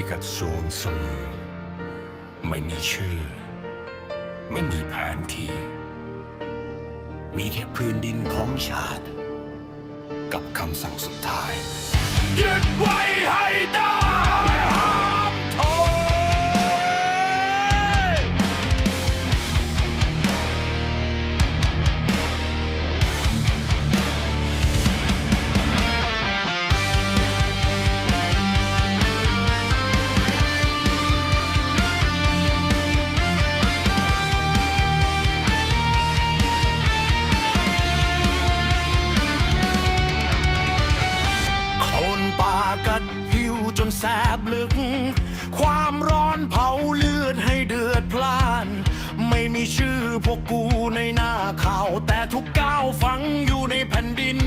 พิกัดสูเสมอไม่มีชื่อ ไม่มีแผนที่ มีแค่พื้นดินของชาติ กับคำสั่งสุดท้ายยึดไว้ให้ได้ แสบลึก ความร้อนเผาเลือดให้เดือดพล่าน ไม่มีชื่อพวกกูในหน้าข่าว แต่ทุกก้าวฝังอยู่ในแผ่นดิน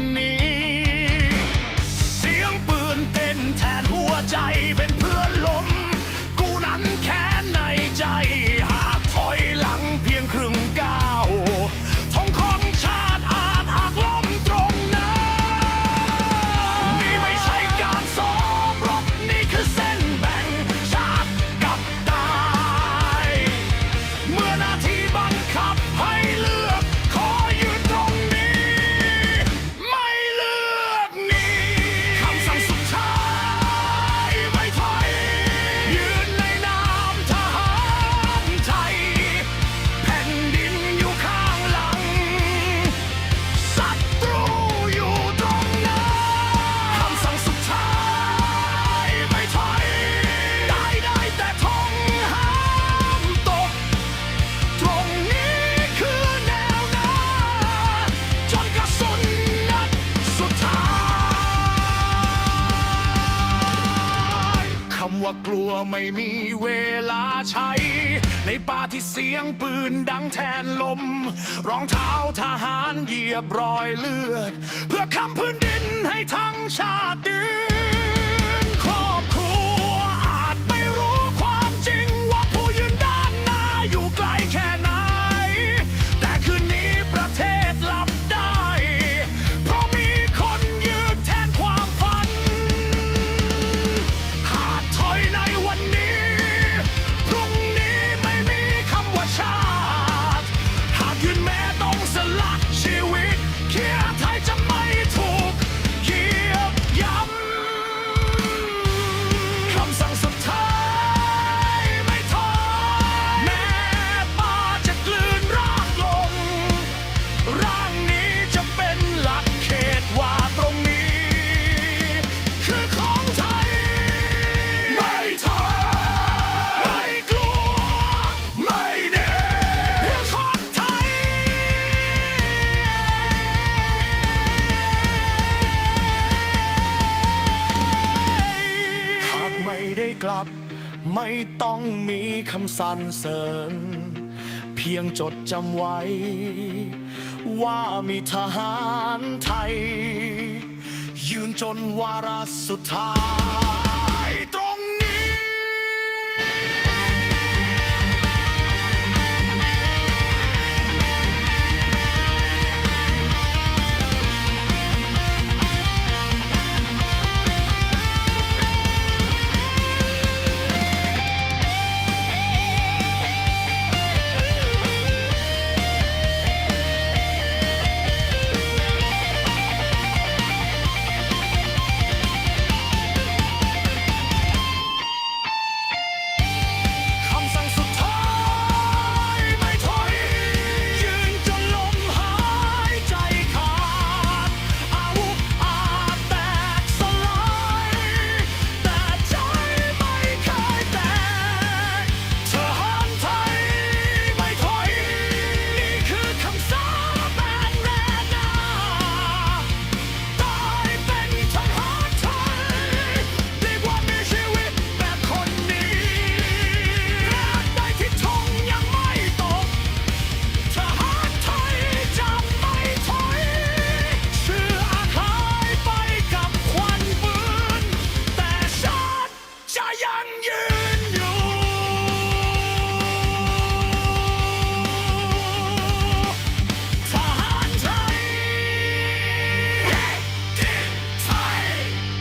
คำว่ากลัวไม่มีเวลาใช้ ในป่าที่เสียงปืนดังแทนลม รองเท้าทหารเหยียบรอยเลือด เพื่อคำพื้นดินให้ทั้งชาติ blockchain. ได้กลับ ไม่ต้องมีคำสรรเสริญ เพียงจดจำไว้ ว่ามีทหารไทย ยืนจนวาระสุดท้าย